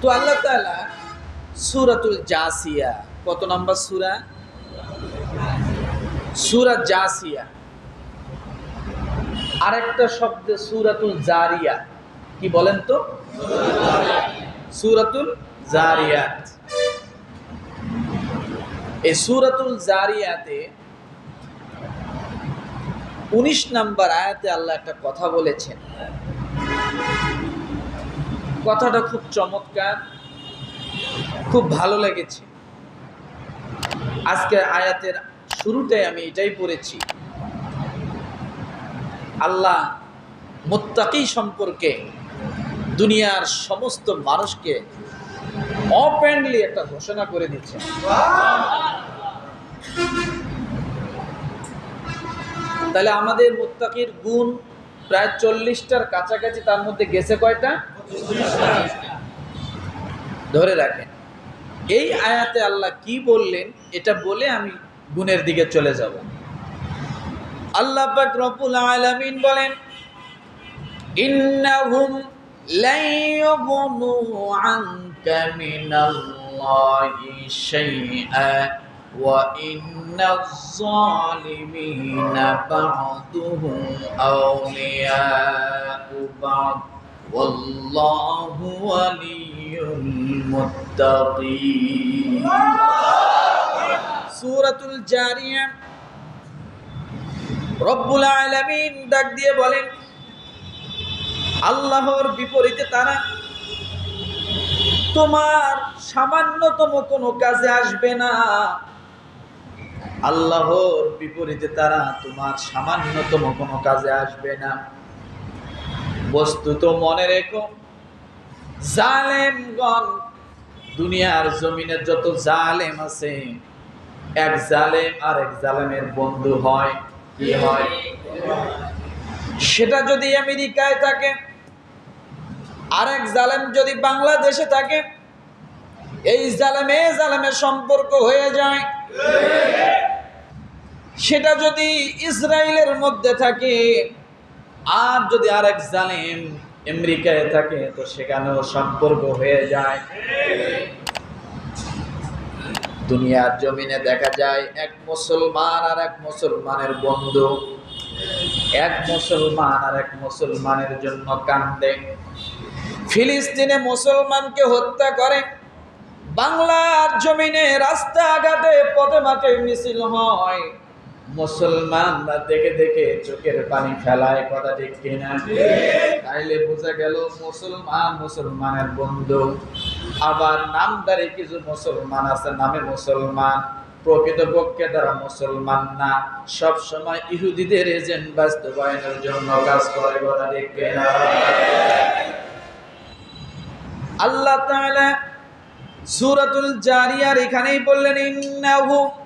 তো আল্লাহ তাআলা সুরাতুল জাসিয়া, কত নম্বর সুরা? সূরা জাসিয়া। আরেকটা শব্দ সুরাতুল জারিয়া, কি বলেন তো? সুরাতুল জারিয়াত। এই সুরাতুল জারিয়াতে উনিশ নাম্বার আয়াতে আল্লাহ একটা কথা বলেছেন। কথাটা খুব চমৎকার, খুব ভালো লেগেছে। আজকে আয়াতের শুরুতে আমি এটাই পড়েছি। আল্লাহ মোত্তাকি সম্পর্কে দুনিয়ার সমস্ত মানুষকে অপেনলি একটা ঘোষণা করে দিচ্ছেন তাহলে আমাদের মুত্তাকির গুণ প্রায় চল্লিশটার কাছাকাছি, তার মধ্যে গেছে কয়টা? ধরে রাখেন। এই আয়াতে আল্লাহ কি বললেন, এটা বলে আমি গুণের দিকে চলে যাব। আল্লাহ পাক রব্বুল বলেন, ইন্নাহুম ওয়া والله ولي المتقين سورة الجارية রব্বুল আলামিন ডাক দিয়ে বলেন আল্লাহর বিপরীতে তারা তোমার সামান্যতম কোনো কাজে আসবে না আল্লাহর বিপরীতে তারা তোমার সামান্যতম কোনো কাজে আসবে না বস্তুত মনে রেখো, জালেমগণ, দুনিয়ার জমিনে যত জালেম আছে, এক জালেম আর এক জালেমের বন্ধু হয়, কি হয়? সেটা যদি আমেরিকায় থাকে আরেক জালেম যদি বাংলাদেশে থাকে, এই জালেমে জালেমের সম্পর্ক হয়ে যায়। সেটা যদি ইসরায়েলের মধ্যে থাকে আর যদি আর এক জালেম আমেরিকায় থাকে, তো সেখানেও সম্পর্ক হয়ে যায়। দুনিয়ার জমিনে দেখা যায়, এক মুসলমান আর এক মুসলমানের বন্ধু। এক মুসলমান আর এক মুসলমানের জন্য কান্দে। ফিলিস্তিনে মুসলমানকে হত্যা করে। বাংলার জমিনে রাস্তাঘাটে পথে মাঠে মিছিল হয়। মুসলমানরা দেখে দেখে চোখের পানি ফেলায়, কথা কিনা? তাইলে বোঝা গেল মুসলমান মুসলমানের বন্ধু। আবার নামদারি কিছু মুসলমান আছে, নামে মুসলমান। প্রকৃতপক্ষে তারা মুসলমান না। সব সময় ইহুদিদের এজেন্ট বাস্তবায়নের জন্য কাজ করে, কথা ঠিক কিনা? আল্লাহ তাআলা সূরাতুল জারিয়ার এখানেই বললেন, ইন্নাহু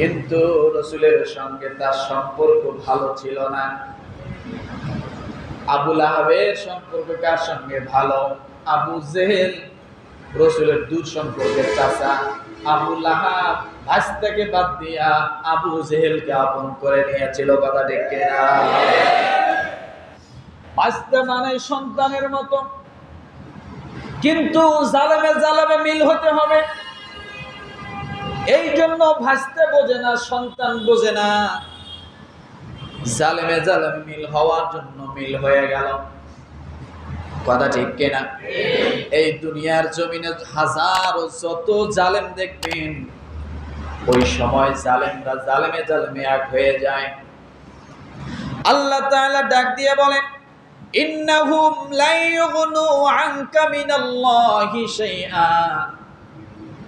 কিন্তু রসুলের সঙ্গে তার সম্পর্ক ভালো ছিল না। আবুল আহাবের সম্পর্ক কার সঙ্গে ভালো? আবু জেহেল, রসুলের দূর সম্পর্কের আহাব ভাস্তাকে বাদ দিয়া আবু জেহেলকে আপন করে নিয়েছিল, কথা ভাস্তা মানে সন্তানের মতো। কিন্তু জালামে জালামে মিল হতে হবে। এই জন্য ভাসতে বোঝে না, সন্তান বোঝে না। জালেমে জালেমে মিল হওয়ার জন্য মিল হয়ে গেল। কথা ঠিক কেনা? এই দুনিয়ার জমিনে হাজারো যত জালেম দেখবেন, ওই সময় জালেমরা জালেমে জালেমে এক হয়ে যায়। আল্লাহ তাআলা ডাক দিয়ে বলেন, ইন্নাহুম লা ইউগনু আনকা মিনাল্লাহি শাইআ।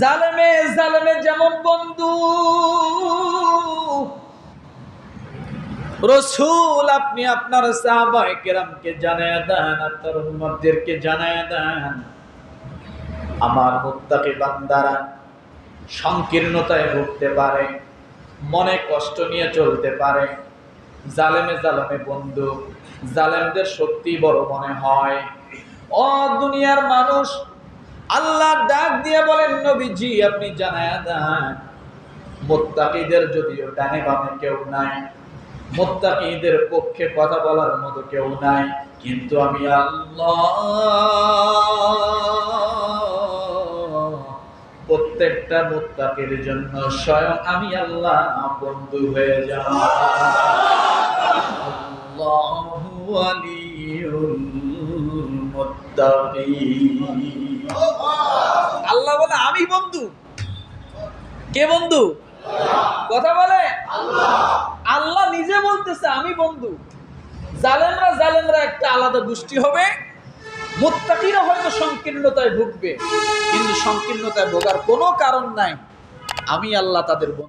জালেমে জালেমে যেমন বন্ধু। রসুল, আপনি আপনার সাহাবায়ে কেরামকে জানায় দেন, আপনার উম্মতদেরকে জানায় দেন। আমার মুত্তাকি বান্দারা সংকীর্ণতায় ভুগতে পারে, মনে কষ্ট নিয়ে চলতে পারে। জালেমে জালেমে বন্ধু, জালেমদের সত্যি বড় মনে হয়। ও দুনিয়ার মানুষ আল্লাহ ডাক দিয়ে বলেন, নবীজি, আপনি জানায়া দেন, মোত্তাকিদের যদিও ডানে বামে কেউ নাই, মোত্তাকিদের পক্ষে কথা বলার মতো কেউ নাই, কিন্তু আমি আল্লাহ প্রত্যেকটা মোত্তাকির জন্য স্বয়ং আমি আল্লাহ বন্ধু হয়ে যাব আল্লাহু মুত্তাকিন। আল্লাহ বলে, আমি বন্ধু। কে বন্ধু? কথা বলে? আল্লাহ নিজে বলতেছে, আমি বন্ধু। জালেমরা জালেমরা একটা আলাদা গোষ্ঠী হবে, মোত্তাকিরা হয়তো সংকীর্ণতায় ভুগবে, কিন্তু সংকীর্ণতায় ভোগার কোনো কারণ নাই। আমি আল্লাহ তাদের